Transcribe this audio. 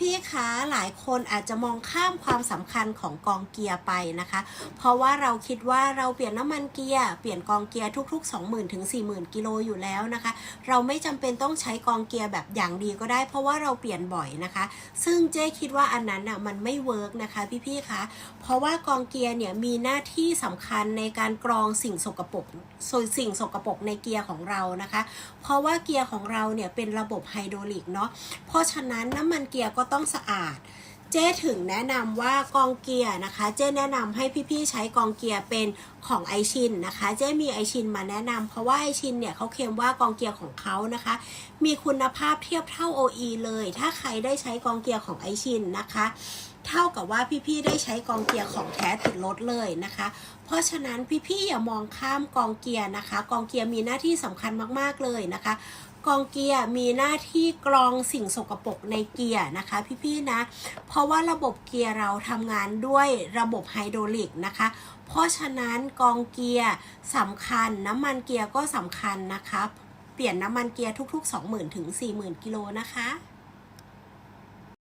พี่ๆ คะหลายคนอาจจะมองข้ามความสำคัญของกองเกียร์ไปนะคะ เพราะว่าเราคิดว่าเราเปลี่ยนน้ำมันเกียร์เปลี่ยนกองเกียร์ทุก ๆ 20,000ถึง40,000 กิโลอยู่แล้วนะคะ เราไม่จำเป็นต้องใช้กองเกียร์แบบอย่างดีก็ได้ เพราะว่าเราเปลี่ยนบ่อยนะคะ ซึ่งเจ๊คิดว่าอันนั้นอะมันไม่เวิร์กนะคะพี่ๆ คะเพราะว่ากองเกียร์เนี่ยมีหน้าที่สำคัญในการกรองสิ่งสกปรกสิ่งสกปรกในเกียร์ของเรานะคะ เพราะว่าเกียร์ของเราเนี่ยเป็นระบบไฮดรอลิกเนาะเพราะฉะนั้นน้ำมันเกียร์ก็ต้องสะอาด เจ้ถึงแนะนำว่ากองเกียร์นะคะ เจ้แนะนำให้พี่ๆใช้กองเกียร์เป็นของไอชินนะคะ เจ้มีไอชินมาแนะนำเพราะว่าไอชินเนี่ยเขาเคลมว่ากองเกียร์ของเขานะคะ มีคุณภาพเทียบเท่า OE เลย ถ้าใครได้ใช้กองเกียร์ของไอชินนะคะเท่ากับว่าพี่ๆได้ใช้กองเกียร์ของแท้ติดรถเลยนะคะ เพราะฉะนั้นพี่ๆอย่ามองข้ามกองเกียร์นะคะ กองเกียร์มีหน้าที่สำคัญมากๆเลยนะคะ กองเกียร์มีหน้าที่กรองสิ่งสกปรกในเกียร์นะคะ พี่ๆนะ เพราะว่าระบบเกียร์เราทำงานด้วยระบบไฮดรอลิกนะคะเพราะฉะนั้นกองเกียร์สำคัญน้ำมันเกียร์ก็สำคัญนะคะ เปลี่ยนน้ำมันเกียร์ทุก ๆ 20,000ถึง40,000กิโลนะคะ